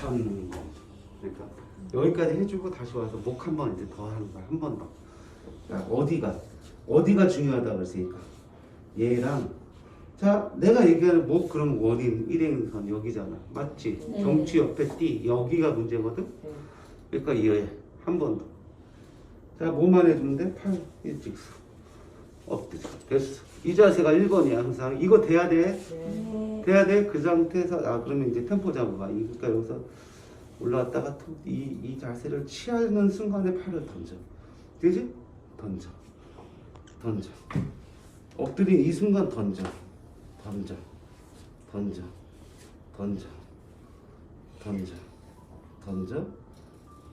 전 그러니까 여기까지 해주고 다시 와서 목 한 번 이제 더 하는 거야 한 번 더. 그러니까 어디가 어디가 중요하다 그랬으니까 얘랑 자 내가 얘기하는 목 그럼 원인 일행선 여기잖아 맞지? 네. 경추 옆에 띠 여기가 문제거든. 네. 그러니까 얘 한 번 더. 자 뭐만 해주면 돼? 팔 일직선 엎드려 됐어. 이 자세가 1번이야 항상 이거 돼야 돼. 네. 돼야 돼. 그 상태에서 아 그러면 이제 템포 잡아봐. 그러니까 여기서 올라왔다가 툭 이, 이 자세를 취하는 순간에 팔을 던져. 되지? 던져. 던져. 엎드린 이 순간 던져. 던져. 던져. 던져. 던져. 던져.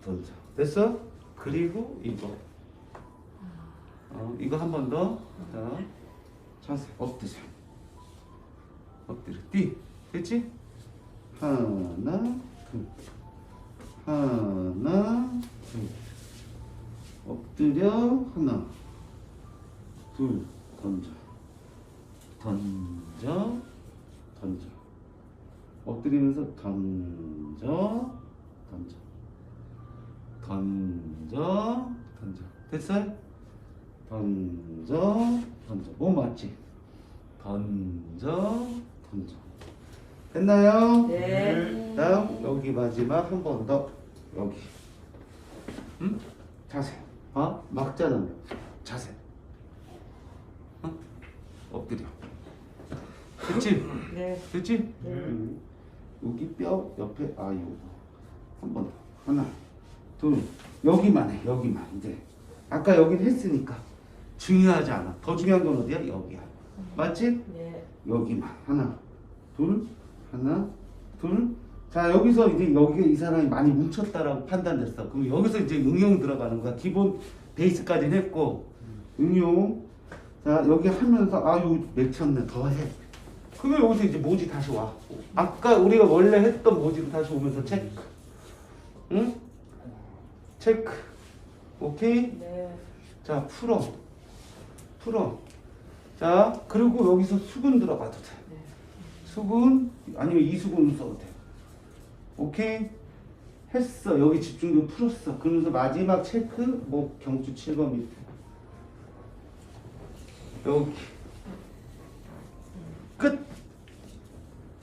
던져. 됐어? 그리고 이거. 어, 이거 한 번 더. 자, 자세 엎드려. 엎드려 띠 됐지? 하나 둘 하나 둘 엎드려 하나. 둘 던져. 던져? 던져. 엎드리면서 던져 던져. 던져? 던져. 됐어요? 던져 던져. 뭐 맞지? 던져 던져 됐나요? 네. 다음 여기 마지막 한 번 더 여기 응? 자세 어? 막잖아 자세 어? 엎드려 됐지? 네. 됐지? 네. 응. 여기 뼈 옆에 아 요거 한 번 더 하나 둘 여기만 해 여기만 이제 아까 여긴 했으니까 중요하지 않아 더 중요한 건 어디야? 여기야 맞지? 네. 여기만 하나 둘 하나 둘 자 여기서 이제 여기에 이 사람이 많이 뭉쳤다라고 판단됐어. 그럼 여기서 이제 응용 들어가는 거야. 기본 베이스까지는 했고. 응용. 자 여기 하면서 아유 맺혔네. 더해. 그러면 여기서 이제 모지 다시 와. 아까 우리가 원래 했던 모지로 다시 오면서 체크. 응? 체크. 오케이? 네. 자 풀어. 풀어 자 그리고 여기서 수근 들어가도 돼. 네. 수근 아니면 이수근 써도 돼. 오케이? 했어. 여기 집중도 풀었어. 그러면서 마지막 체크 뭐 경주 7번 밑에. 여기. 끝.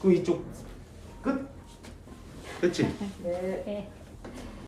그럼 이쪽. 끝. 됐지 네.